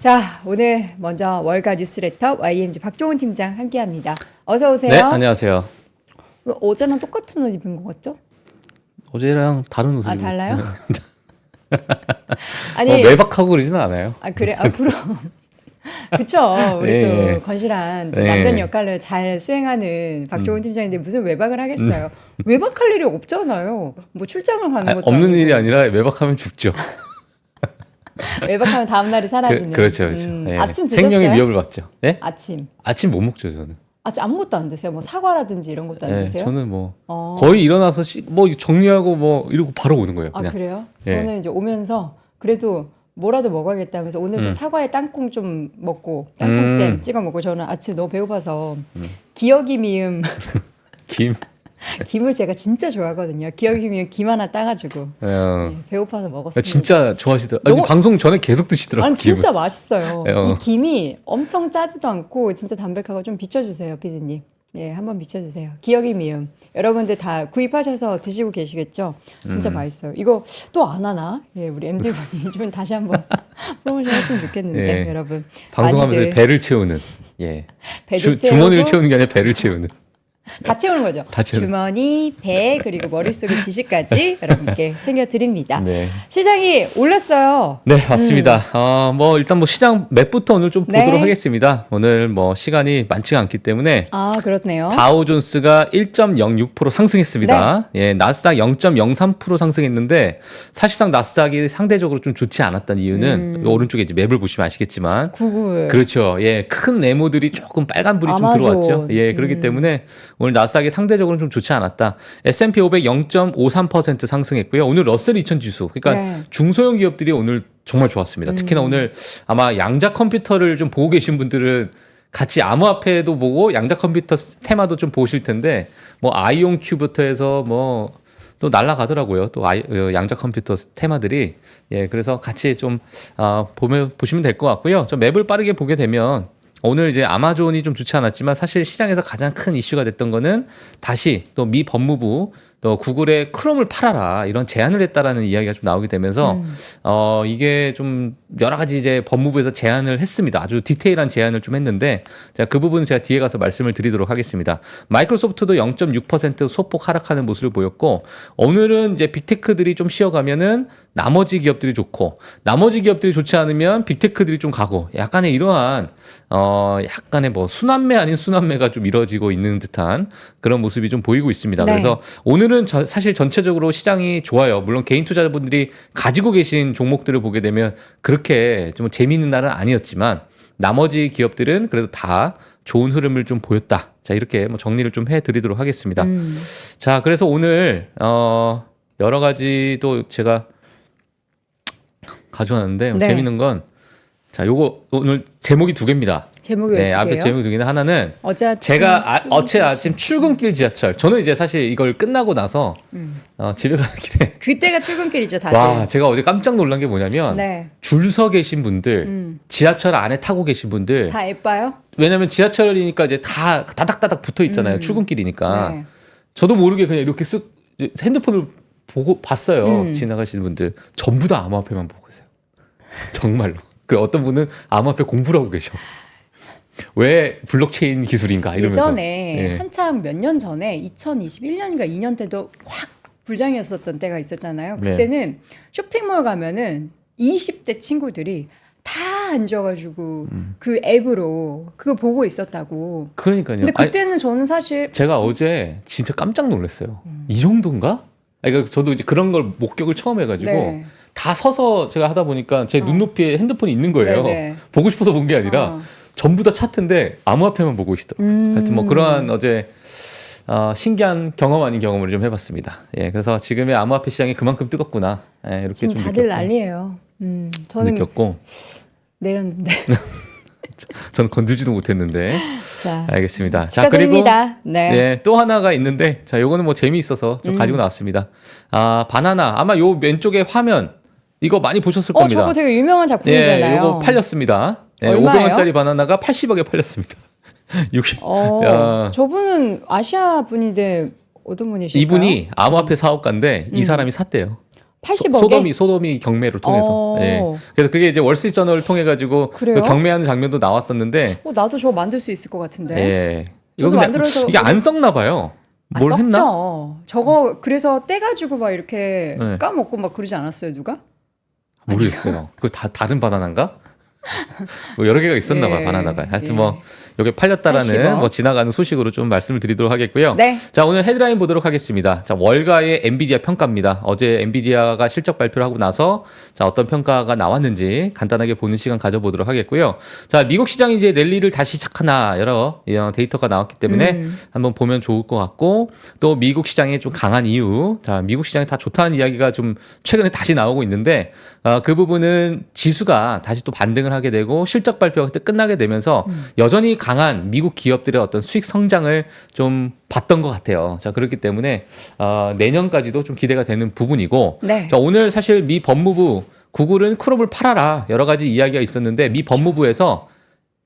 자, 오늘 먼저 월가 뉴스레터 YMG 박종훈 팀장 함께합니다. 어서 오세요. 네, 안녕하세요. 왜 어제랑 똑같은 옷 입은 것 같죠? 어제랑 다른 옷을 아 입고 달라요? 아니, 어, 매박하고 그러지는 않아요. 아 그래 앞으로 그쵸 우리 네. 또 건실한 또 네. 음. 남편 역할을 잘 수행하는 박종훈 팀장인데 무슨 외박을 하겠어요? 외박할 일이 없잖아요. 뭐 출장을 가는 아, 것도 없는 아니고. 일이 아니라 매박하면 죽죠. 외박하면 다음 날이 사라지는. 그, 그렇죠, 그렇죠. 음, 예. 아침 드셨어요? 생명의 위협을 받죠. 예? 아침. 아침 못 먹죠, 저는. 아침 아무것도 안 드세요? 뭐 사과라든지 이런 것도 안 예, 드세요? 저는 뭐 어. 거의 일어나서 시, 뭐 정리하고 뭐 이러고 바로 오는 거예요. 아 그냥. 그래요? 예. 저는 이제 오면서 그래도 뭐라도 먹어야겠다 하면서 오늘도 음. 사과에 땅콩 좀 먹고 땅콩잼 음. 찍어 먹고 저는 아침 너무 배고파서 기억이 미음 김. 김을 제가 진짜 좋아하거든요. 기억이 미음 김 하나 따가지고 어. 예, 배고파서 먹었어요. 진짜 좋아하시더라고요. 너무- 방송 전에 계속 드시더라고요. 아니. 진짜 맛있어요. 예, 어. 이 김이 엄청 짜지도 않고 진짜 담백하고 좀 비춰주세요, 피디님. 예, 한번 비춰주세요. 기억이 미음. 여러분들 다 구입하셔서 드시고 계시겠죠? 음. 진짜 맛있어요. 이거 또 안 하나? 예, 우리 MD 분이 좀 다시 한번 프로모션 했으면 좋겠는데 예. 여러분. 방송하면서 많이들 배를 채우는. 예. 배도 주, 주머니를 채우고 채우는 게 아니라 배를 채우는. 다 채우는 거죠. 다 채우는. 주머니, 배 그리고 머릿속에 지식까지 여러분께 챙겨 드립니다. 네. 시장이 올랐어요. 네, 맞습니다. 어, 뭐 일단 뭐 시장 맵부터 오늘 좀 음. 네. 보도록 하겠습니다. 오늘 뭐 시간이 많지가 않기 때문에 아 그렇네요. 다우존스가 1.06% 상승했습니다. 네. 예, 나스닥 0.03% 상승했는데 사실상 나스닥이 상대적으로 좀 좋지 않았던 이유는 음. 오른쪽에 이제 맵을 보시면 아시겠지만 구글. 그렇죠. 예, 큰 네모들이 조금 빨간불이 좀 아마존. 들어왔죠. 예, 그렇기 음. 때문에 오늘 나스닥이 상대적으로는 좀 좋지 않았다. S&P 500 0.53% 상승했고요. 오늘 러셀 2000 지수. 그러니까 네. 중소형 기업들이 오늘 정말 좋았습니다. 특히나 음. 오늘 아마 양자 컴퓨터를 좀 보고 계신 분들은 같이 암호화폐도 보고 양자 컴퓨터 테마도 좀 보실 텐데 뭐 아이온 큐부터 해서 뭐 또 날라가더라고요. 또 아이, 어, 양자 컴퓨터 테마들이 예 그래서 같이 좀 어, 보면 보시면 될 것 같고요. 좀 맵을 빠르게 보게 되면 오늘 이제 아마존이 좀 좋지 않았지만 사실 시장에서 가장 큰 이슈가 됐던 거는 다시 또 미 법무부 또 구글의 크롬을 팔아라 이런 제안을 했다라는 이야기가 좀 나오게 되면서 음. 어 이게 좀 여러 가지 이제 법무부에서 제안을 했습니다. 아주 디테일한 제안을 좀 했는데 자, 그 부분은 제가 뒤에 가서 말씀을 드리도록 하겠습니다. 마이크로소프트도 0.6% 소폭 하락하는 모습을 보였고 오늘은 이제 빅테크들이 좀 쉬어가면은 나머지 기업들이 좋고 나머지 기업들이 좋지 않으면 빅테크들이 좀 가고 약간의 이러한 어 약간의 뭐 순환매 아닌 순환매가 좀 이뤄지고 있는 듯한 그런 모습이 좀 보이고 있습니다. 네. 그래서 오늘 은 저- 사실 전체적으로 시장이 좋아요. 물론 개인 투자자분들이 가지고 계신 종목들을 보게 되면 그렇게 좀 재미있는 날은 아니었지만 나머지 기업들은 그래도 다 좋은 흐름을 좀 보였다. 자, 이렇게 뭐 정리를 좀 해드리도록 하겠습니다. 음. 자, 그래서 오늘, 어, 여러 가지 또 제가 가져왔는데 네. 재밌는 건 자, 요거 오늘 제목이 두 개입니다. 제목이 네, 왜 앞에 어떻게요? 제목이 두 개는 하나는 어제 아침 제가 아, 어제 아침 출근길 지하철. 저는 이제 사실 이걸 끝나고 나서 음. 어, 집에 가는 길에 그때가 출근길이죠, 다들. 와 제가 어제 깜짝 놀란 게 뭐냐면 네. 줄 서 계신 분들, 음. 지하철 안에 타고 계신 분들. 다 예뻐요? 왜냐면 지하철이니까 이제 다 다닥다닥 붙어 있잖아요. 음. 출근길이니까. 네. 저도 모르게 그냥 이렇게 쓱 이제 핸드폰을 보고 봤어요. 음. 지나가시는 분들 전부 다 암호화폐만 보고 계세요. 정말로. 그리고 어떤 분은 암호화폐 공부를 하고 계셔. 왜 블록체인 기술인가 이러면서. 예전에 예. 한참 몇 년 전에 2021년인가 2년 때도 확 불장이었었던 때가 있었잖아요. 네. 그때는 쇼핑몰 가면은 20대 친구들이 다 앉아가지고 음. 그 앱으로 그거 보고 있었다고. 그러니까요. 근데 아니, 그때는 저는 사실 제가 어제 진짜 깜짝 놀랐어요. 음. 이 정도인가? 아니, 그러니까 저도 이제 그런 걸 목격을 처음 해가지고 네. 다 서서 제가 하다 보니까 제 어. 눈높이에 핸드폰이 있는 거예요. 네네. 보고 싶어서 본 게 아니라 어. 전부 다 차트인데 암호화폐만 보고 계시더라고요. 음. 하여튼 뭐 그러한 어제 어, 신기한 경험 아닌 경험을 좀 해봤습니다. 예, 그래서 지금의 암호화폐 시장이 그만큼 뜨겁구나. 예, 이렇게 지금 좀 다들 느꼈고, 난리예요. 음, 저는 느꼈고 내렸는데. 저는 건들지도 못했는데 자, 알겠습니다. 자 그리고 축하드립니다. 네. 예, 또 하나가 있는데 자 요거는 뭐 재미있어서 좀 음. 가지고 나왔습니다. 아 바나나 아마 요 왼쪽에 화면 이거 많이 보셨을 어, 겁니다. 저거 되게 유명한 작품이잖아요. 예, 요거 팔렸습니다. 예, 얼마예요? 500원짜리 바나나가 80억에 팔렸습니다. 60. 어, 야. 저분은 아시아 분인데 어떤 분이실까요? 이분이 암호화폐 사업가인데 이 음. 사람이 샀대요. 80억에 소, 도미 소도미 경매를 통해서. 어. 예. 그래서 그게 이제 월스트리트 저널을 통해 가지고 그? 경매하는 장면도 나왔었는데 어, 나도 저거 만들 수 있을 것 같은데. 예. 이거 근데 만들어서 이게 안 썩나 봐요. 아, 뭘 썩죠. 했나? 저거 그래서 떼가지고 막 이렇게 네. 까먹고 막 그러지 않았어요 누가? 모르겠어요. 그거 다 다른 바나나인가? 뭐 여러 개가 있었나 봐 예, 바나나가. 하여튼 예. 뭐 이게 팔렸다라는 80억. 뭐 지나가는 소식으로 좀 말씀을 드리도록 하겠고요. 네. 자 오늘 헤드라인 보도록 하겠습니다. 자 월가의 엔비디아 평가입니다. 어제 엔비디아가 실적 발표를 하고 나서 자 어떤 평가가 나왔는지 간단하게 보는 시간 가져보도록 하겠고요. 자 미국 시장이 이제 랠리를 다시 시작하나 여러 어, 데이터가 나왔기 때문에 음. 한번 보면 좋을 것 같고 또 미국 시장이 좀 강한 이유, 자 미국 시장이 다 좋다는 이야기가 좀 최근에 다시 나오고 있는데 어, 그 부분은 지수가 다시 또 반등을 하게 되고 실적 발표가 그때 끝나게 되면서 여전히 강한 미국 기업들의 어떤 수익 성장을 좀 봤던 것 같아요. 자 그렇기 때문에 어, 내년까지도 좀 기대가 되는 부분이고 네. 자 오늘 사실 미 법무부 구글은 크롭을 팔아라 여러 가지 이야기가 있었는데 미 법무부에서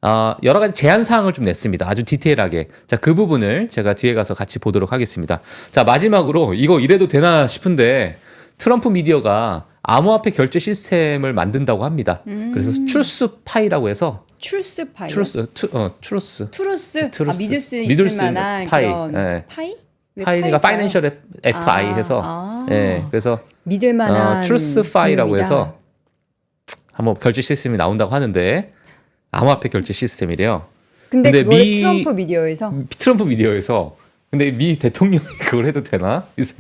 어, 여러 가지 제한 사항을 좀 냈습니다. 아주 디테일하게. 자, 그 부분을 제가 뒤에 가서 같이 보도록 하겠습니다. 자, 마지막으로 이거 이래도 되나 싶은데 트럼프 미디어가 암호화폐 결제 시스템을 만든다고 합니다. 그래서 추스 파이라고 해서 출스 파이. 추스 투, 어, 추스 트루스. 트루스. 아, 믿을 수 있을 믿을 수 있는 만한 파이. 그런 예. 파이? 왜 파이니까 파이일까요? 파이낸셜 FI 아, 해서 아. 예. 그래서 믿을 만한 어, 트루스 파이라고 비밀이다. 해서 한번 결제 시스템이 나온다고 하는데 암호화폐 결제 시스템이래요. 근데, 근데 그걸 미- 트럼프 미디어에서 트럼프 미디어에서 근데 미 대통령이 그걸 해도 되나? 이 생-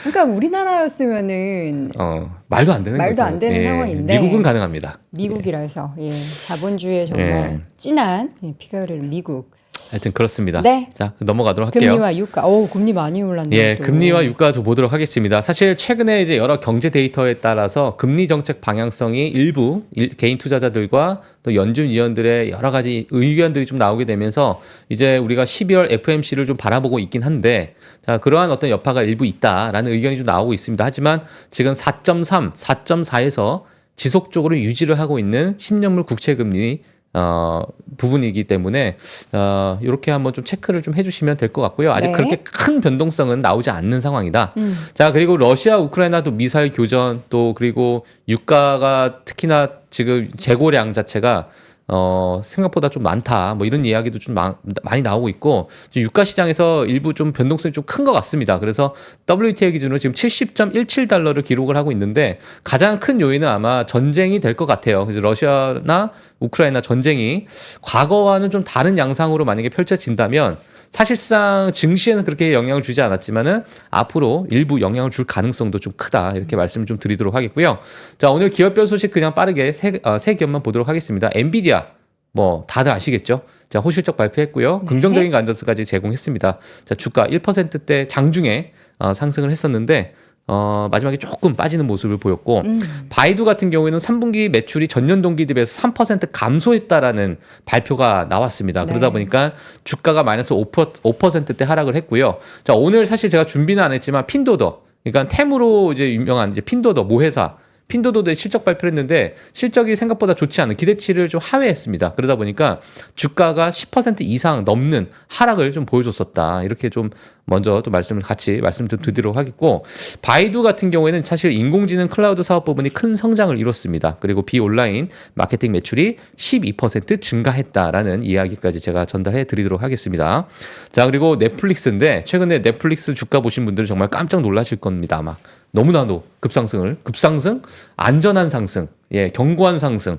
그러니까 우리나라였으면은 어 말도 안 되는 말도 거죠. 안 되는 상황인데. 미국은 가능합니다. 미국이라서 예, 자본주의의 정말 예. 진한 예, 피가 흐르는 미국. 하여튼 그렇습니다. 네. 자 넘어가도록 할게요. 금리와 유가. 오, 금리 많이 올랐네요. 예, 또. 금리와 유가 좀 보도록 하겠습니다. 사실 최근에 이제 여러 경제 데이터에 따라서 금리 정책 방향성이 일부 일- 개인 투자자들과 또 연준 위원들의 여러 가지 의견들이 좀 나오게 되면서 이제 우리가 12월 FMC를 좀 바라보고 있긴 한데 자, 그러한 어떤 여파가 일부 있다라는 의견이 좀 나오고 있습니다. 하지만 지금 4.3, 4.4에서 지속적으로 유지를 하고 있는 10년물 국채 금리 어, 부분이기 때문에 어, 이렇게 한번 좀 체크를 좀 해주시면 될 것 같고요. 아직 네. 그렇게 큰 변동성은 나오지 않는 상황이다. 음. 자 그리고 러시아 우크라이나도 미사일 교전 또 그리고 유가가 특히나 지금 재고량 자체가 어 생각보다 좀 많다 뭐 이런 이야기도 좀 마- 많이 나오고 있고 유가 시장에서 일부 좀 변동성이 좀 큰 것 같습니다. 그래서 WTI 기준으로 지금 70.17달러를 기록을 하고 있는데 가장 큰 요인은 아마 전쟁이 될 것 같아요. 그래서 러시아나 우크라이나 전쟁이 과거와는 좀 다른 양상으로 만약에 펼쳐진다면 사실상 증시에는 그렇게 영향을 주지 않았지만은 앞으로 일부 영향을 줄 가능성도 좀 크다 이렇게 말씀을 좀 드리도록 하겠고요. 자 오늘 기업별 소식 그냥 빠르게 세, 어, 세 기업만 보도록 하겠습니다. 엔비디아 뭐 다들 아시겠죠? 자 호실적 발표했고요. 네. 긍정적인 간접수까지 제공했습니다. 자 주가 1%대 장중에 어, 상승을 했었는데 어, 마지막에 조금 빠지는 모습을 보였고 음. 바이두 같은 경우에는 3분기 매출이 전년 동기 대비해서 3% 감소했다라는 발표가 나왔습니다. 그러다 네. 보니까 주가가 마이너스 5%, 5%대 하락을 했고요. 자, 오늘 사실 제가 준비는 안 했지만 핀도더, 그러니까 템으로 이제 유명한 이제 핀도더 모회사 핀도더의 실적 발표를 했는데 실적이 생각보다 좋지 않은 기대치를 좀 하회했습니다. 그러다 보니까 주가가 10% 이상 넘는 하락을 좀 보여줬었다. 이렇게 좀 먼저 또 말씀을 같이 말씀 좀 드리도록 하겠고 바이두 같은 경우에는 사실 인공지능 클라우드 사업 부분이 큰 성장을 이뤘습니다. 그리고 비온라인 마케팅 매출이 12% 증가했다라는 이야기까지 제가 전달해 드리도록 하겠습니다. 자, 그리고 넷플릭스인데 최근에 넷플릭스 주가 보신 분들은 정말 깜짝 놀라실 겁니다. 아마 너무나도 급상승을 급상승, 안전한 상승, 예, 견고한 상승,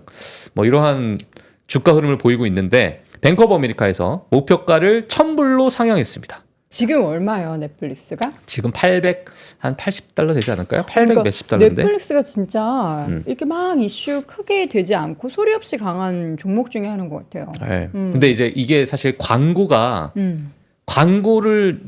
뭐 이러한 주가 흐름을 보이고 있는데 뱅커 오브 아메리카에서 목표가를 1000불로 상향했습니다. 지금 얼마예요, 넷플릭스가? 지금 800 한 80달러 되지 않을까요? 800 그러니까 몇십 달러인데. 넷플릭스가 진짜 음. 이렇게 막 이슈 크게 되지 않고 소리 없이 강한 종목 중에 하나인 것 같아요. 네. 음. 근데 이제 이게 사실 광고가 음. 광고를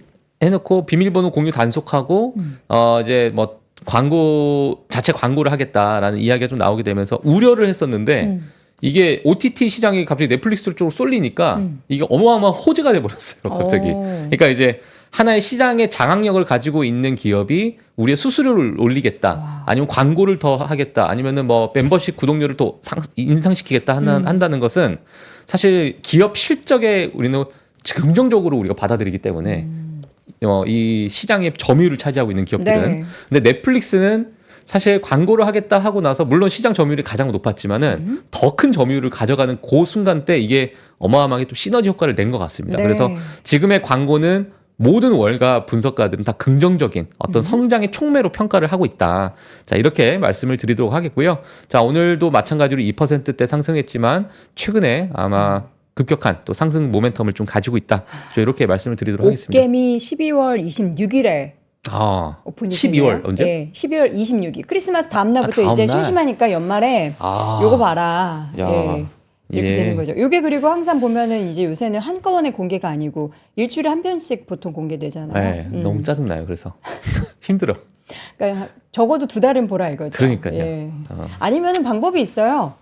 해놓고 비밀번호 공유 단속하고 음. 어 이제 뭐 광고 자체 광고를 하겠다라는 이야기가 좀 나오게 되면서 우려를 했었는데 음. 이게 OTT 시장이 갑자기 넷플릭스 쪽으로 쏠리니까 음. 이게 어마어마한 호재가 돼 버렸어요 갑자기. 오. 그러니까 이제 하나의 시장의 장악력을 가지고 있는 기업이 우리의 수수료를 올리겠다, 와. 아니면 광고를 더 하겠다, 아니면은 뭐 멤버십 구독료를 또 상, 인상시키겠다 하는, 음. 한다는 것은 사실 기업 실적에 우리는 긍정적으로 우리가 받아들이기 때문에 음. 어, 이 시장의 점유율을 차지하고 있는 기업들은 네. 근데 넷플릭스는 사실 광고를 하겠다 하고 나서 물론 시장 점유율이 가장 높았지만은 더큰 점유율을 가져가는 그 순간 때 이게 어마어마하게 좀 시너지 효과를 낸 것 같습니다. 네. 그래서 지금의 광고는 모든 월가 분석가들은 다 긍정적인 어떤 성장의 촉매로 평가를 하고 있다. 자, 이렇게 말씀을 드리도록 하겠고요. 자, 오늘도 마찬가지로 2%대 상승했지만 최근에 아마 급격한 또 상승 모멘텀을 좀 가지고 있다. 저 이렇게 말씀을 드리도록 하겠습니다. 옥겜이 12월 26일에 아, 오픈이 12월 언제? 네, 12월 26일. 크리스마스 다음 날부터 아, 다음 이제 날? 심심하니까 연말에 아. 요거 봐라. 야. 예. 이렇게 예. 되는 거죠. 요게 그리고 항상 보면은 이제 요새는 한꺼번에 공개가 아니고 일주일에 한 편씩 보통 공개되잖아요. 네, 음. 너무 짜증나요. 그래서 힘들어. 그러니까 적어도 두 달은 보라 이거죠. 그러니까요. 예. 어. 아니면은 방법이 있어요.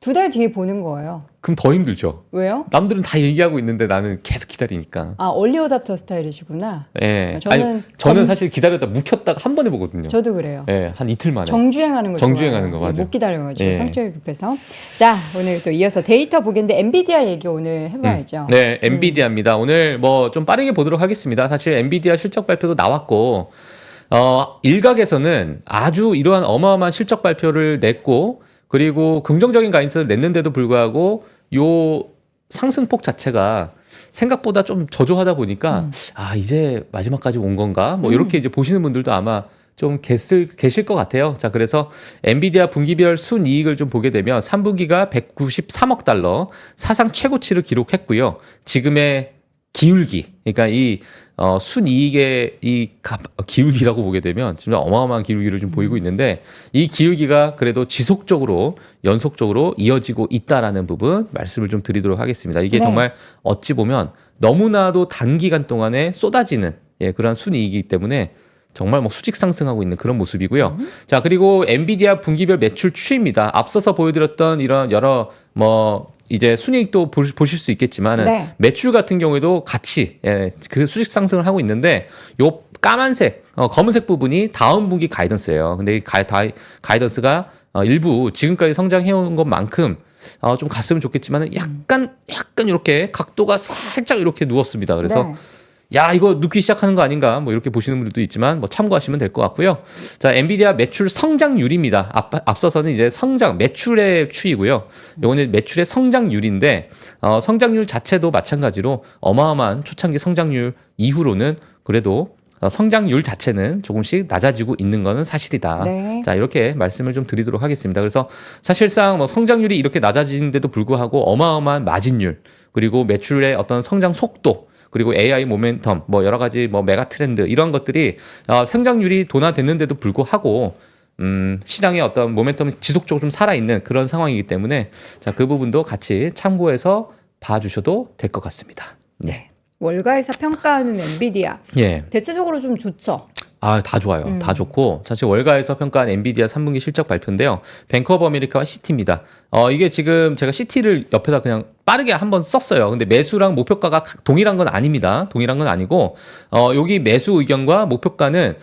두 달 뒤에 보는 거예요. 그럼 더 힘들죠. 왜요? 남들은 다 얘기하고 있는데 나는 계속 기다리니까. 아 얼리 어답터 스타일이시구나. 예. 저는 아니, 저는 검- 사실 기다렸다 묵혔다가 한 번에 보거든요. 저도 그래요. 예, 한 이틀 만에. 정주행하는 거 정주행하는 좋아해요. 거, 맞아. 못 기다려가지고 예. 상처에 급해서 자 오늘 또 이어서 데이터 보겠는데 엔비디아 얘기 오늘 해봐야죠. 네, 엔비디아입니다. 오늘 뭐 좀 빠르게 보도록 하겠습니다. 사실 엔비디아 실적 발표도 나왔고, 어, 일각에서는 아주 이러한 어마어마한 실적 발표를 냈고, 그리고 긍정적인 가이드를 냈는데도 불구하고, 요 상승폭 자체가 생각보다 좀 저조하다 보니까, 아, 이제 마지막까지 온 건가? 뭐, 이렇게 이제 보시는 분들도 아마 좀 계실, 계실 것 같아요. 자, 그래서 엔비디아 분기별 순이익을 좀 보게 되면 3분기가 193억 달러 사상 최고치를 기록했고요. 지금의 기울기, 그러니까 이 어, 순이익의 이 가- 기울기라고 보게 되면 진짜 어마어마한 기울기를 좀 보이고 있는데 이 기울기가 그래도 지속적으로 연속적으로 이어지고 있다라는 부분 말씀을 좀 드리도록 하겠습니다. 이게 네. 정말 어찌 보면 너무나도 단기간 동안에 쏟아지는 예, 그러한 순이익이기 때문에 정말 뭐 수직 상승하고 있는 그런 모습이고요. 자, 그리고 엔비디아 분기별 매출 추이입니다. 앞서서 보여드렸던 이런 여러 뭐 이제 순이익도 볼- 보실 수 있겠지만은 네. 매출 같은 경우에도 같이 예, 그 수직 상승을 하고 있는데 요 까만색, 어, 검은색 부분이 다음 분기 가이던스예요. 근데 이 가, 다, 가이던스가 어, 일부 지금까지 성장해온 것만큼 어, 좀 갔으면 좋겠지만은 약간 약간 이렇게 각도가 살짝 이렇게 누웠습니다. 그래서 네. 야 이거 눕기 시작하는 거 아닌가 뭐 이렇게 보시는 분들도 있지만 뭐 참고하시면 될 것 같고요. 자 엔비디아 매출 성장률입니다. 앞, 앞서서는 이제 성장 매출의 추이고요. 요거는 매출의 성장률인데 어, 성장률 자체도 마찬가지로 어마어마한 초창기 성장률 이후로는 그래도 어, 성장률 자체는 조금씩 낮아지고 있는 것은 사실이다. 네. 자 이렇게 말씀을 좀 드리도록 하겠습니다. 그래서 사실상 뭐 성장률이 이렇게 낮아지는데도 불구하고 어마어마한 마진율 그리고 매출의 어떤 성장 속도 그리고 AI 모멘텀 뭐 여러 가지 뭐 메가 트렌드 이런 것들이 어, 성장률이 둔화됐는데도 불구하고 음, 시장의 어떤 모멘텀이 지속적으로 좀 살아있는 그런 상황이기 때문에 자, 그 부분도 같이 참고해서 봐주셔도 될 것 같습니다. 네. 월가에서 평가하는 엔비디아 예. 대체적으로 좀 좋죠. 아, 다 좋아요. 다 좋고 사실 월가에서 평가한 엔비디아 3분기 실적 발표인데요. 아메리카와 시티입니다. 어, 이게 지금 제가 시티를 옆에다 그냥 빠르게 한번 썼어요. 근데 매수랑 목표가가 동일한 건 아닙니다. 동일한 건 아니고 어, 여기 매수 의견과 목표가는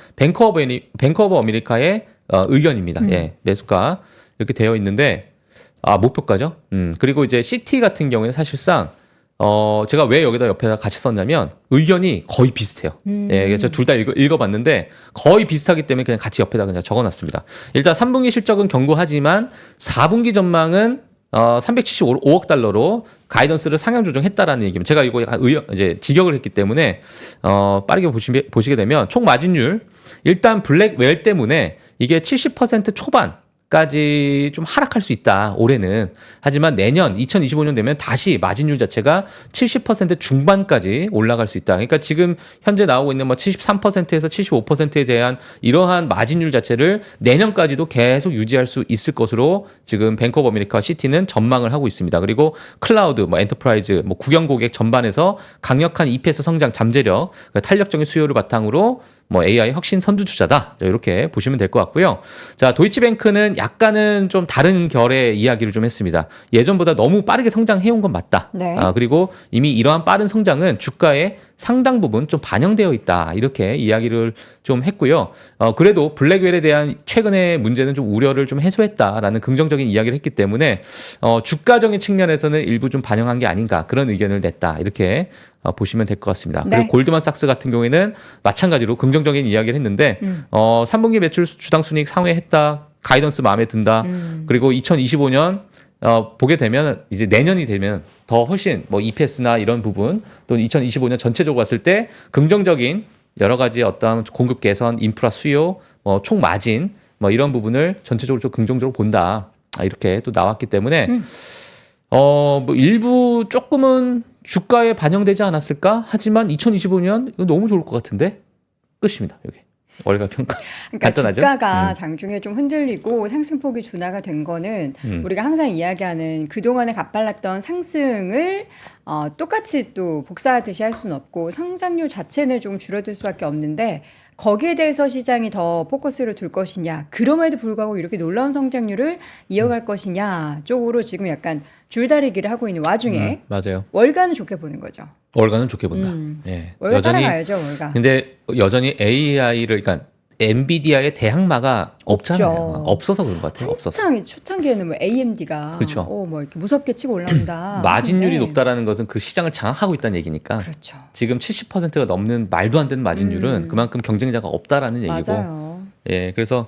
애니- 뱅크 오브 아메리카의 어, 의견입니다. 예. 매수가 이렇게 되어 있는데 아, 목표가죠. 음. 그리고 이제 시티 같은 경우에 사실상 어, 제가 왜 여기다 옆에다 같이 썼냐면 의견이 거의 비슷해요. 예, 그래서 둘다 읽어, 읽어 봤는데 거의 비슷하기 때문에 그냥 같이 옆에다 그냥 적어 놨습니다. 일단 3분기 실적은 견고하지만 4분기 전망은 어, 375억 달러로 가이던스를 상향 조정했다라는 얘기입니다. 제가 이거 약간 의, 이제 직역을 했기 때문에 어, 빠르게 보시, 보시게 되면 총 마진율 일단 블랙웰 때문에 이게 70% 초반 까지 좀 하락할 수 있다 올해는 하지만 내년 2025년 되면 다시 마진율 자체가 70% 중반까지 올라갈 수 있다. 그러니까 지금 현재 나오고 있는 뭐 73%에서 75%에 대한 이러한 마진율 자체를 내년까지도 계속 유지할 수 있을 것으로 지금 뱅크 오브 아메리카 시티는 전망을 하고 있습니다. 그리고 클라우드, 뭐 엔터프라이즈, 뭐 국영 고객 전반에서 강력한 EPS 성장 잠재력, 그러니까 탄력적인 수요를 바탕으로 뭐 AI 혁신 선두주자다. 자, 이렇게 보시면 될 것 같고요. 자, 도이치뱅크는 약간은 좀 다른 결의 이야기를 좀 했습니다. 예전보다 너무 빠르게 성장해온 건 맞다. 네. 아, 그리고 이미 이러한 빠른 성장은 주가에 상당 부분 좀 반영되어 있다. 이렇게 이야기를 좀 했고요. 어, 그래도 블랙웰에 대한 최근의 문제는 좀 우려를 좀 해소했다라는 긍정적인 이야기를 했기 때문에 어, 주가적인 측면에서는 일부 좀 반영한 게 아닌가 그런 의견을 냈다. 이렇게 어, 보시면 될 것 같습니다. 네. 그리고 골드만삭스 같은 경우에는 마찬가지로 긍정적인 이야기를 했는데 음. 어, 3분기 매출 주당 순이익 상회했다. 가이던스 마음에 든다. 음. 그리고 2025년 어, 보게 되면 이제 내년이 되면 더 훨씬 뭐 EPS나 이런 부분 또는 2025년 전체적으로 봤을 때 긍정적인 여러 가지 어떤 공급 개선, 인프라 수요, 뭐 총 마진 뭐 이런 부분을 전체적으로 좀 긍정적으로 본다. 아, 이렇게 또 나왔기 때문에 음. 어, 뭐 일부 조금은 주가에 반영되지 않았을까? 하지만 2025년 이거 너무 좋을 것 같은데 끝입니다. 여기 월가 평가. 그러니까 간단하죠? 주가가 음. 장중에 좀 흔들리고 상승폭이 둔화가 된 거는 음. 우리가 항상 이야기하는 그동안에 가빨랐던 상승을 어, 똑같이 또 복사하듯이 할 수는 없고 성장률 자체는 좀 줄어들 수밖에 없는데 거기에 대해서 시장이 더 포커스를 둘 것이냐 그럼에도 불구하고 이렇게 놀라운 성장률을 이어갈 것이냐 쪽으로 지금 약간 줄다리기를 하고 있는 와중에 음, 맞아요. 월가는 좋게 보는 거죠. 월가는 좋게 본다. 음. 예. 월가 여전히 따라가야죠 월가. 근데 여전히 AI를 그러니까 엔비디아의 대항마가 없잖아요. 없죠. 없어서 그런 것 같아요. 없어서. 초창기에는 뭐 AMD가 그렇죠. 어, 뭐 이렇게 무섭게 치고 올라온다. 마진율이 하는데 높다라는 것은 그 시장을 장악하고 있다는 얘기니까 그렇죠. 지금 70%가 넘는 말도 안 되는 마진율은 음. 그만큼 경쟁자가 없다라는 얘기고 맞아요. 예, 그래서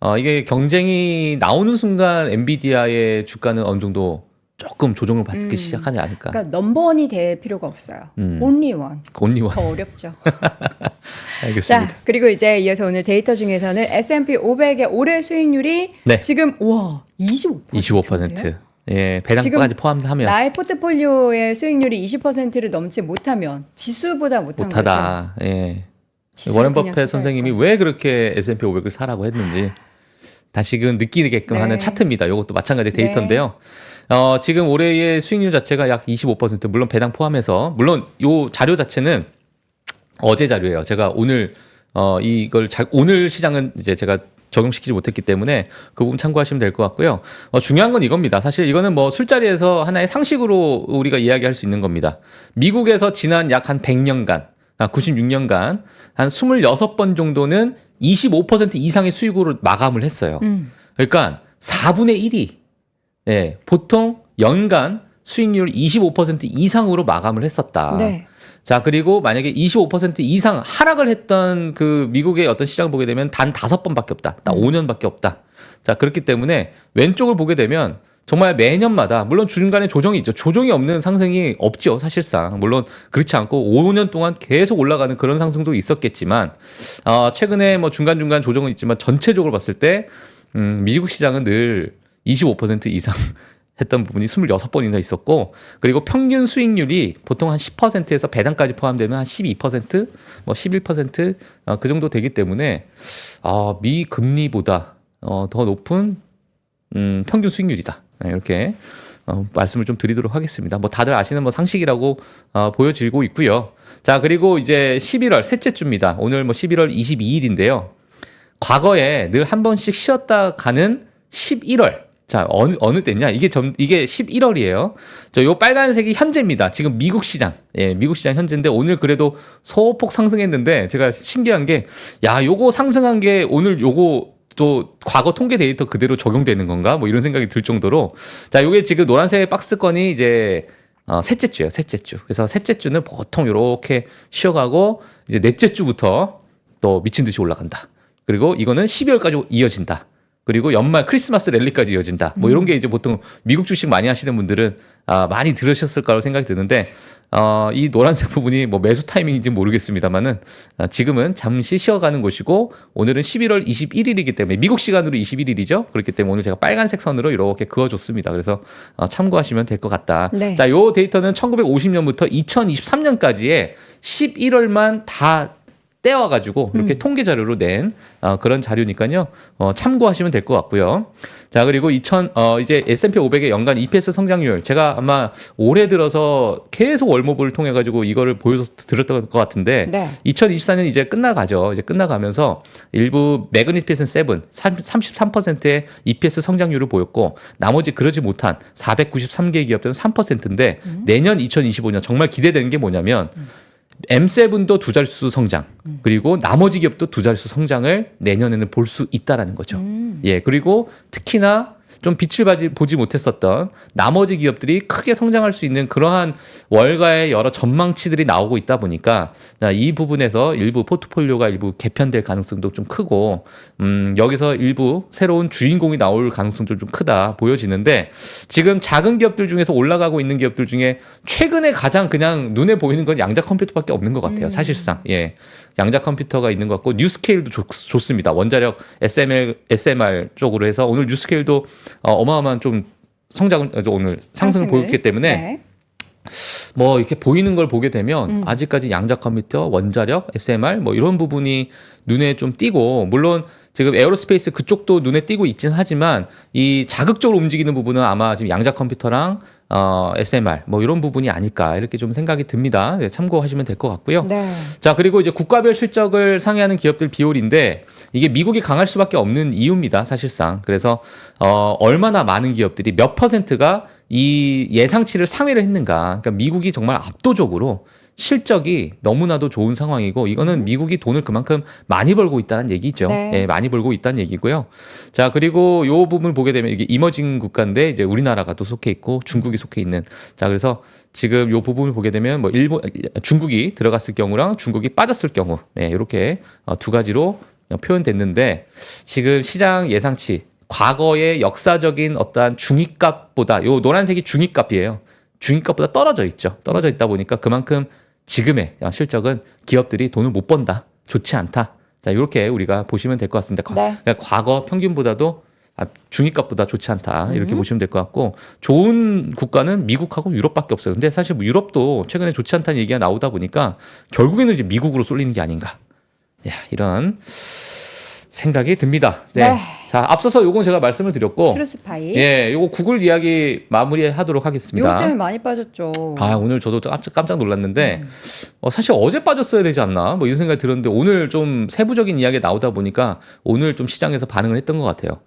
어, 이게 경쟁이 나오는 순간 엔비디아의 주가는 어느 정도 조금 조정을 받기 음. 시작하지 않을까. 그러니까 넘버원이 될 필요가 없어요. 음. 온리 원. 온리 원. 더 어렵죠. 알겠습니다. 자, 그리고 이제 이어서 오늘 데이터 중에서는 S&P 500의 올해 수익률이 네. 지금 와 25%. 25%. 예, 배당까지 포함하면 나의 포트폴리오의 수익률이 20%를 넘지 못하면 지수보다 못한 거죠. 못하다. 예. 지수를 워렌 버핏 선생님이 거. 왜 그렇게 S&P 500을 사라고 했는지 다시금 느끼게끔 네. 하는 차트입니다. 이것도 마찬가지 데이터인데요. 어, 지금 올해의 수익률 자체가 약 25% 물론 배당 포함해서 물론 요 자료 자체는 어제 자료예요. 제가 오늘 어 이걸 자, 오늘 시장은 이제 제가 적용시키지 못했기 때문에 그 부분 참고하시면 될 것 같고요. 어, 중요한 건 이겁니다. 사실 이거는 뭐 술자리에서 하나의 상식으로 우리가 이야기할 수 있는 겁니다. 미국에서 지난 약 한 100년간, 아, 96년간 한 26번 정도는 25% 이상의 수익으로 마감을 했어요. 음. 그러니까 4분의 1이 예, 보통 연간 수익률 25% 이상으로 마감을 했었다. 네. 자, 그리고 만약에 25% 이상 하락을 했던 그 미국의 어떤 시장을 보게 되면 단 다섯 번밖에 없다. 딱 5년밖에 없다. 자, 그렇기 때문에 왼쪽을 보게 되면 정말 매년마다 물론 중간에 조정이 있죠. 조정이 없는 상승이 없죠, 사실상. 물론 그렇지 않고 5년 동안 계속 올라가는 그런 상승도 있었겠지만 어, 최근에 뭐 중간중간 조정은 있지만 전체적으로 봤을 때 음, 미국 시장은 늘 25% 이상 했던 부분이 26번이나 있었고 그리고 평균 수익률이 보통 한 10%에서 배당까지 포함되면 한 12%, 뭐 11%, 어, 그 정도 되기 때문에 아, 미 금리보다 어, 더 높은 음, 평균 수익률이다. 네, 이렇게 어, 말씀을 좀 드리도록 하겠습니다. 뭐 다들 아시는 뭐 상식이라고 어, 보여지고 있고요. 자, 그리고 이제 11월 셋째 주입니다. 오늘 뭐 11월 22일인데요. 과거에 늘 한 번씩 쉬었다 가는 11월. 자, 어느, 어느 때냐? 이게 점, 이게 11월이에요. 저, 요 빨간색이 현재입니다. 지금 미국 시장. 예, 미국 시장 현재인데 오늘 그래도 소폭 상승했는데 제가 신기한 게, 야, 요거 상승한 게 오늘 요거 또 과거 통계 데이터 그대로 적용되는 건가? 뭐 이런 생각이 들 정도로. 자, 요게 지금 노란색 박스권이 이제 어, 셋째 주예요, 셋째 주. 그래서 셋째 주는 보통 요렇게 쉬어가고 이제 넷째 주부터 또 미친 듯이 올라간다. 그리고 이거는 12월까지 이어진다. 그리고 연말 크리스마스 랠리까지 이어진다. 뭐 이런 게 이제 보통 미국 주식 많이 하시는 분들은 아, 많이 들으셨을 거라고 생각이 드는데 어, 이 노란색 부분이 뭐 매수 타이밍인지 모르겠습니다만은 아, 지금은 잠시 쉬어가는 곳이고 오늘은 11월 21일이기 때문에 미국 시간으로 21일이죠. 그렇기 때문에 오늘 제가 빨간색 선으로 이렇게 그어줬습니다. 그래서 어, 참고하시면 될 것 같다. 네. 자, 요 데이터는 1950년부터 2023년까지의 11월만 다 떼와가지고 이렇게 음. 통계 자료로 낸 어, 그런 자료니까요. 어, 참고하시면 될 것 같고요. 자 그리고 2000 어, 이제 S&P 500의 연간 EPS 성장률 제가 아마 올해 들어서 계속 월모브를 통해 가지고 이거를 보여서 드렸던 것 같은데 네. 2024년 이제 끝나가죠. 이제 끝나가면서 일부 매그니피슨 세븐 33%의 EPS 성장률을 보였고 나머지 그러지 못한 493개 기업들은 3%인데 내년 2025년 정말 기대되는 게 뭐냐면 M7도 두 자릿수 성장 그리고 나머지 기업도 두 자릿수 성장을 내년에는 볼 수 있다라는 거죠. 음. 예 그리고 특히나 좀 빛을 보지 못했었던 나머지 기업들이 크게 성장할 수 있는 그러한 월가의 여러 전망치들이 나오고 있다 보니까 자, 이 부분에서 일부 포트폴리오가 일부 개편될 가능성도 좀 크고 음, 여기서 일부 새로운 주인공이 나올 가능성도 좀 크다 보여지는데 지금 작은 기업들 중에서 올라가고 있는 기업들 중에 최근에 가장 그냥 눈에 보이는 건 양자 컴퓨터밖에 없는 것 같아요. 사실상 예, 양자 컴퓨터가 있는 것 같고 뉴스케일도 좋, 좋습니다. 원자력 SML SMR 쪽으로 해서 오늘 뉴스케일도 어, 어마어마한 좀 성장을 어, 오늘 상승을 상승을. 보였기 때문에 네. 뭐 이렇게 보이는 걸 보게 되면 음. 아직까지 양자 컴퓨터, 원자력, SMR 뭐 이런 부분이 눈에 좀 띄고 물론 지금 에어로스페이스 그쪽도 눈에 띄고 있긴 하지만 이 자극적으로 움직이는 부분은 아마 지금 양자 컴퓨터랑 어, SMR 뭐 이런 부분이 아닐까 이렇게 좀 생각이 듭니다. 네, 참고하시면 될 것 같고요. 네. 자, 그리고 이제 국가별 실적을 상회하는 기업들 비율인데 이게 미국이 강할 수밖에 없는 이유입니다, 사실상. 그래서 어 얼마나 많은 기업들이 몇 퍼센트가 이 예상치를 상회를 했는가. 그러니까 미국이 정말 압도적으로 실적이 너무나도 좋은 상황이고 이거는 미국이 돈을 그만큼 많이 벌고 있다는 얘기죠. 네. 예, 많이 벌고 있다는 얘기고요. 자, 그리고 요 부분을 보게 되면 이게 이머징 국가인데 이제 우리나라가 또 속해 있고 중국이 속해 있는 자, 그래서 지금 요 부분을 보게 되면 뭐 일본 중국이 들어갔을 경우랑 중국이 빠졌을 경우 네, 이렇게 어, 두 가지로 표현됐는데 지금 시장 예상치 과거의 역사적인 어떠한 중위값보다 요 노란색이 중위값이에요. 중위값보다 떨어져 있죠. 떨어져 있다 보니까 그만큼 지금의 실적은 기업들이 돈을 못 번다. 좋지 않다. 자, 이렇게 우리가 보시면 될 것 같습니다. 과- 네. 그러니까 과거 평균보다도 아, 중위값보다 좋지 않다. 음. 이렇게 보시면 될 것 같고 좋은 국가는 미국하고 유럽밖에 없어요. 근데 사실 뭐 유럽도 최근에 좋지 않다는 얘기가 나오다 보니까 결국에는 이제 미국으로 쏠리는 게 아닌가. 야, 이런 생각이 듭니다. 네. 네. 자, 앞서서 요건 제가 말씀을 드렸고 트루스 파이. 예, 요거 구글 이야기 마무리하도록 하겠습니다. 이것 때문에 많이 빠졌죠. 아 오늘 저도 깜짝, 깜짝 놀랐는데 음. 어, 사실 어제 빠졌어야 되지 않나 뭐 이런 생각이 들었는데 오늘 좀 세부적인 이야기가 나오다 보니까 오늘 좀 시장에서 반응을 했던 것 같아요.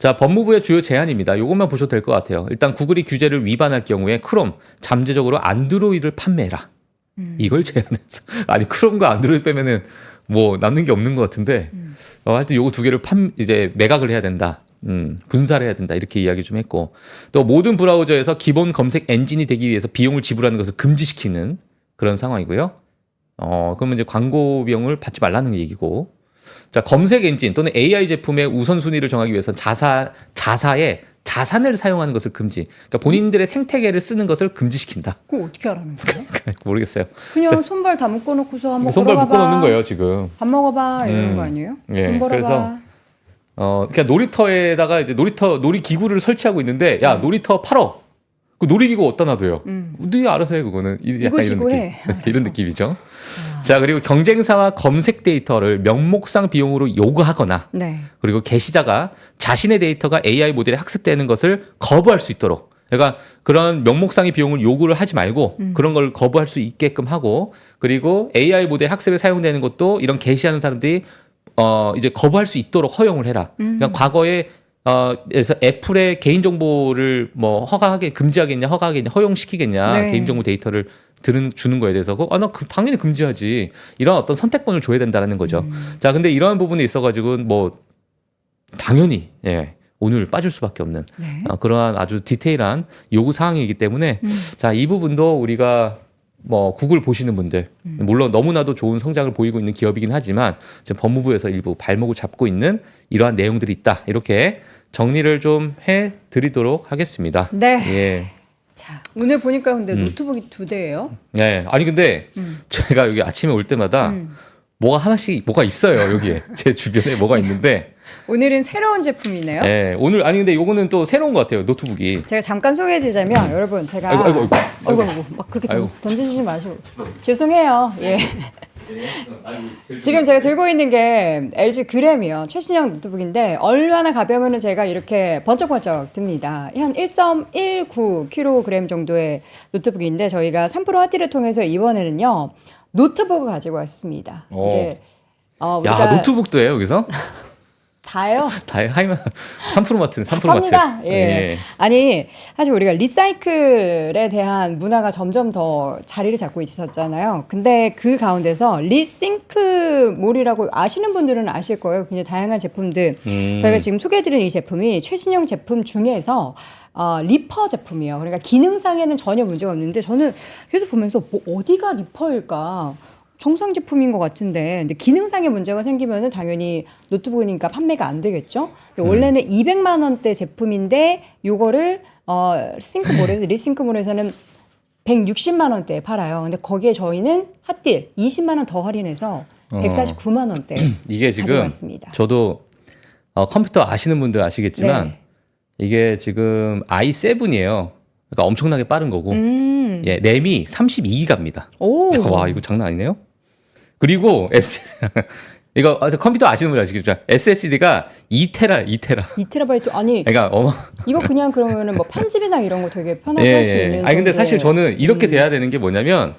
자 법무부의 주요 제안입니다. 이것만 보셔도 될 것 같아요. 일단 구글이 규제를 위반할 경우에 크롬 잠재적으로 안드로이드를 판매해라. 음. 이걸 제안했어. 아니 크롬과 안드로이드 빼면은 뭐 남는 게 없는 것 같은데 음. 어, 하여튼 요거 두 개를 판 이제 매각을 해야 된다. 음, 분사를 해야 된다. 이렇게 이야기 좀 했고 또 모든 브라우저에서 기본 검색 엔진이 되기 위해서 비용을 지불하는 것을 금지시키는 그런 상황이고요. 어, 그러면 이제 광고 비용을 받지 말라는 얘기고. 자, 검색 엔진 또는 AI 제품의 우선순위를 정하기 위해서 자사 자사의 자산을 사용하는 것을 금지. 그러니까 본인들의 생태계를 쓰는 것을 금지시킨다. 그거 어떻게 하라는 거예요? 모르겠어요. 그냥 손발 다 묶어놓고서 한번 손발 걸어가봐. 묶어 놓는 거예요, 지금. 밥 먹어봐 이러는 음. 거 아니에요? 예, 돈 벌어봐. 그래서 어, 그냥 놀이터에다가 이제 놀이터 놀이 기구를 설치하고 있는데 야, 놀이터 팔어. 그 놀이기구 어디다 놔둬요? 음. 네 알아서 해 그거는 이- 약간 이런 느낌 해. 이런 느낌이죠. 자 그리고 경쟁사와 검색 데이터를 명목상 비용으로 요구하거나 네. 그리고 게시자가 자신의 데이터가 AI 모델에 학습되는 것을 거부할 수 있도록 그러니까 그런 명목상의 비용을 요구를 하지 말고 음. 그런 걸 거부할 수 있게끔 하고 그리고 AI 모델 학습에 사용되는 것도 이런 게시하는 사람들이 어 이제 거부할 수 있도록 허용을 해라. 음. 그러니까 과거에 어 그래서 애플의 개인 정보를 뭐 허가하게 금지하겠냐 허가하겠냐 허용시키겠냐 네. 개인 정보 데이터를 드는 주는 거에 대해서 아나 당연히 금지하지 이런 어떤 선택권을 줘야 된다라는 거죠. 음. 자 근데 이러한 부분에 있어가지고 뭐 당연히 예 오늘 빠질 수밖에 없는 네. 어, 그러한 아주 디테일한 요구 사항이기 때문에 음. 자이 부분도 우리가 뭐 구글 보시는 분들 음. 물론 너무나도 좋은 성장을 보이고 있는 기업이긴 하지만 지금 법무부에서 일부 발목을 잡고 있는 이러한 내용들이 있다 이렇게 정리를 좀 해 드리도록 하겠습니다. 네. 예. 자 오늘 보니까 근데 음. 노트북이 두 대예요. 네. 아니 근데 음. 제가 여기 아침에 올 때마다 음. 뭐가 하나씩 뭐가 있어요 여기에 제 주변에 뭐가 있는데 오늘은 새로운 제품이네요. 예, 오늘 아니 근데 요거는 또 새로운 것 같아요 노트북이 제가 잠깐 소개해드리자면 여러분 제가 아이고, 아이고, 아이고. 아이고, 아이고, 막 그렇게 던, 아이고. 던지시지 마시고 죄송해요. 예. 지금 제가 들고 있는 게 LG 그램이요. 최신형 노트북인데 얼마나 가벼우면 제가 이렇게 번쩍번쩍 듭니다. 한 1.19kg 정도의 노트북인데 저희가 3프로 하티를 통해서 이번에는요 노트북을 가지고 왔습니다. 오. 이제 어, 우리가 야 노트북도 해요 여기서 다요. 다 하이만 3% 마트는 3% 마트. 합니다. 예. 아니 사실 우리가 리사이클에 대한 문화가 점점 더 자리를 잡고 있었잖아요. 근데 그 가운데서 리싱크몰이라고 아시는 분들은 아실 거예요. 굉장히 다양한 제품들. 음. 저희가 지금 소개해드린 이 제품이 최신형 제품 중에서 어, 리퍼 제품이에요. 그러니까 기능상에는 전혀 문제가 없는데 저는 계속 보면서 뭐 어디가 리퍼일까? 정상 제품인 것 같은데 근데 기능상의 문제가 생기면은 당연히 노트북이니까 판매가 안 되겠죠. 근데 원래는 200만 원대 제품인데 요거를 어 싱크몰에서 리싱크몰에서는 160만 원대에 팔아요. 근데 거기에 저희는 핫딜 20만 원 더 할인해서 149만 원대 이게 지금 가져갔습니다. 저도 어, 컴퓨터 아시는 분들 아시겠지만 네. 이게 지금 i7이에요. 그러니까 엄청나게 빠른 거고. 음. 예, 램이 32기가입니다. 오. 와, 이거 장난 아니네요. 그리고 S 이거 아, 컴퓨터 아시는 분 아시겠지만 SSD가 2테라, 2테라. 2테라바이트 아니 그러니까 어마 이거 그냥 그러면은 뭐 편집이나 이런 거 되게 편하게 예, 할수 예. 있는 아니 근데 사실 저는 이렇게 음. 돼야 되는 게 뭐냐면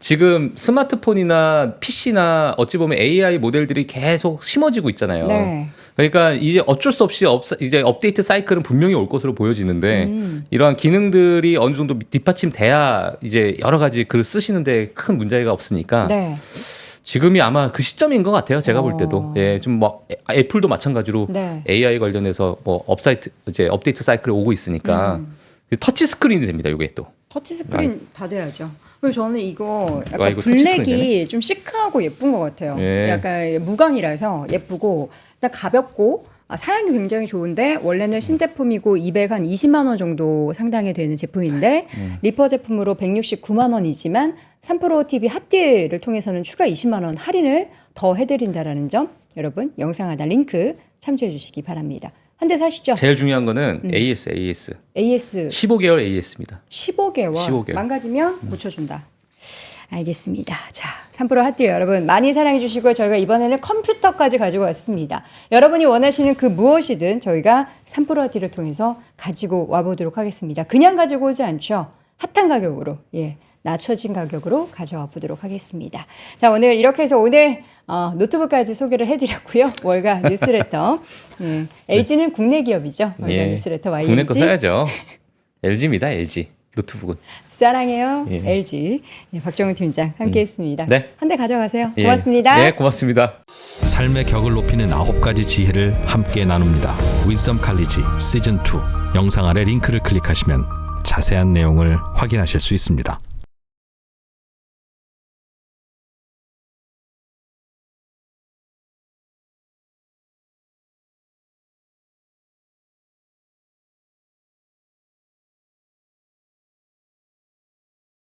지금 스마트폰이나 PC나 어찌 보면 AI 모델들이 계속 심어지고 있잖아요. 네. 그러니까 이제 어쩔 수 없이 업, 이제 업데이트 사이클은 분명히 올 것으로 보여지는데 음. 이러한 기능들이 어느 정도 뒷받침돼야 이제 여러 가지 글을 쓰시는데 큰 문제가 없으니까 네. 지금이 아마 그 시점인 것 같아요. 제가 볼 때도 어. 예, 좀뭐 애플도 마찬가지로 네. AI 관련해서 뭐 업사이트 이제 업데이트 사이클이 오고 있으니까 음. 터치 스크린이 됩니다. 이게 또. 터치 스크린 다 돼야죠. 그리고 저는 이거 약간 와, 이거 블랙이. 좀 시크하고 예쁜 것 같아요. 예. 약간 무광이라서 예쁘고 일단 가볍고 아, 사양이 굉장히 좋은데 원래는 신제품이고 200 한 20만 원 정도 상당히 되는 제품인데 음. 리퍼 제품으로 169만 원이지만 3프로 TV 핫딜을 통해서는 추가 20만 원 할인을 더 해드린다라는 점 여러분 영상 하나 링크 참조해 주시기 바랍니다. 한 대 사시죠. 제일 중요한 거는 음. AS, AS. AS 15개월 AS입니다. 15개월, 15개월. 망가지면 고쳐준다. 알겠습니다. 자, 3프로 핫띠 여러분 많이 사랑해 주시고요. 저희가 이번에는 컴퓨터까지 가지고 왔습니다. 여러분이 원하시는 그 무엇이든 저희가 3프로 핫띠를 통해서 가지고 와보도록 하겠습니다. 그냥 가지고 오지 않죠. 핫한 가격으로, 예. 낮춰진 가격으로 가져와 보도록 하겠습니다. 자, 오늘 이렇게 해서 오늘 어, 노트북까지 소개를 해드렸고요. 월가 뉴스레터. 예. LG는 국내 기업이죠. 월가 예. 뉴스레터 YG. 국내 거 사야죠. LG입니다, LG. 노트북은. 사랑해요 예. LG 예, 박정훈 팀장 함께했습니다. 네. 한 대 가져가세요. 예. 고맙습니다. 네, 고맙습니다. 삶의 격을 높이는 아홉 가지 지혜를 함께 나눕니다. 위즈덤 칼리지 시즌 2 영상 아래 링크를 클릭하시면 자세한 내용을 확인하실 수 있습니다.